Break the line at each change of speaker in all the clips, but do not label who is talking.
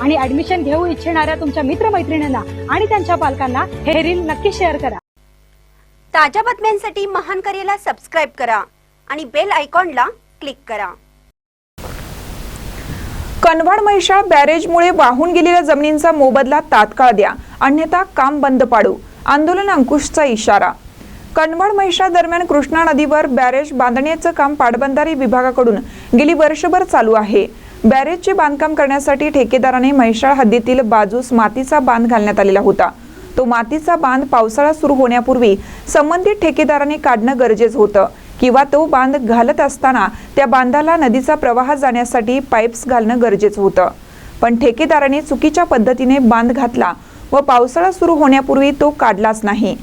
आणि ऍडमिशन घेऊ इच्छिणाऱ्या तुमच्या मित्रमैत्रिणींना आणि त्यांच्या पालकांना हे रील नक्की शेअर करा.
ताज्या बातम्यांसाठी महान करेला सबस्क्राईब करा आणि बेल आयकॉनला क्लिक करा.
कनवाड म्हैसाळ बॅरेजमुळे वाहून गेलेल्या जमिनींचा मोबदला तात्काळ द्या. अन्यथा काम बंद पाडू. आंदोलन अंकुशचा इशारा. कनवाड म्हैसाळ दरम्यान कृष्णा नदीवर बॅरेज बांधण्याचं काम पाटबंधारे विभागाकडून गेली वर्षभर चालू आहे. बॅरेजचे बांधकाम करण्यासाठी ठेकेदाराने म्हैसाळ हद्दीतील बाजूस मातीचा बांध घालण्यात आलेला होता. तो मातीचा बांध पावसाळा सुरू होण्यापूर्वी संबंधित ठेकेदाराने काढणं गरजेचं होतं किंवा तो बांध घालत असताना त्या बांधाला नदीचा प्रवाह जाण्यासाठी पाईप्स घालणं गरजेचं होतं. पण ठेकेदाराने चुकीच्या पद्धतीने बांध घातला व पावसाळा सुरू होण्यापूर्वी तो काढलाच नाही.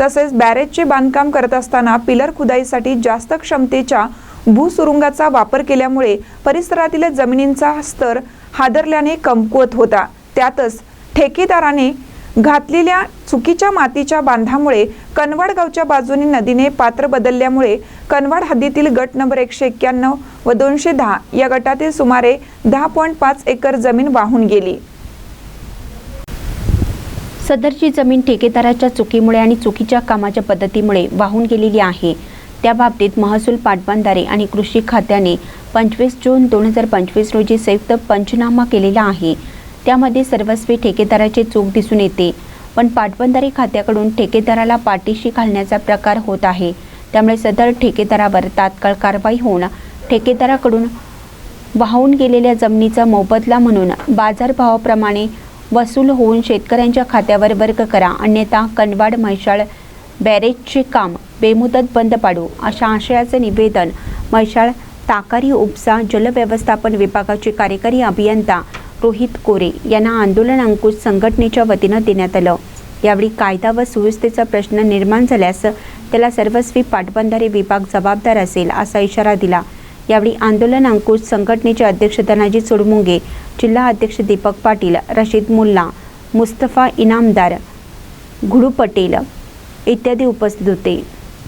तसेच बॅरेजचे बांधकाम करत असताना पिलर खुदाईसाठी जास्त क्षमतेच्या भूसुरुंगाचा वापर केल्यामुळे परिसरातील जमिनींचा स्तर हादरल्याने कमकुवत होता. त्यातच ठेकेदाराने घातलेल्या चुकीच्या मातीच्या बांधामुळे कनवाड गावच्या बाजूने नदीने पात्र बदलल्यामुळे कनवाड हद्दीतील गट नंबर एकशे एक्क्याण्णव व दोनशे दहा या गटातील सुमारे दहा पॉईंट पाच एकर जमीन वाहून गेली.
सदरची जमीन ठेकेदाराच्या चुकीमुळे आणि चुकीच्या कामाच्या पद्धतीमुळे वाहून गेलेली आहे. त्या बाबतीत महसूल पाटबंधारे आणि कृषी खात्याने पंचवीस जून दोन हजार पंचवीस रोजी संयुक्त पंचनामा केलेला आहे. त्यामध्ये सर्वस्वी ठेकेदाराची चूक दिसून येते पण पाटबंधारे खात्याकडून ठेकेदाराला पाठीशी घालण्याचा प्रकार होत आहे. त्यामुळे सदर ठेकेदारावर तात्काळ कारवाई होऊन ठेकेदाराकडून वाहून गेलेल्या जमिनीचा मोबदला म्हणून बाजारभावाप्रमाणे वसूल होऊन शेतकऱ्यांच्या खात्यावर वर्ग करा अन्यथा कनवाड म्हैसाळ बॅरेजचे काम बेमुदत बंद पाडू अशा आशयाचे निवेदन मैशाळ ताकारी उपसा जलव्यवस्थापन विभागाचे कार्यकारी अभियंता रोहित कोरे यांना आंदोलन अंकुश संघटनेच्या वतीनं देण्यात आलं. यावेळी कायदा व सुव्यवस्थेचा प्रश्न निर्माण झाल्यास त्याला सर्वस्वी पाटबंधारे विभाग जबाबदार असेल असा इशारा दिला. यावेळी आंदोलन अंकुश संघटनेचे अध्यक्ष धनाजी चुडमुंगे जिल्हा अध्यक्ष दीपक पाटील रशीद मुल्ला मुस्तफा इनामदार घुडू पटेल इत्यादी उपस्थित होते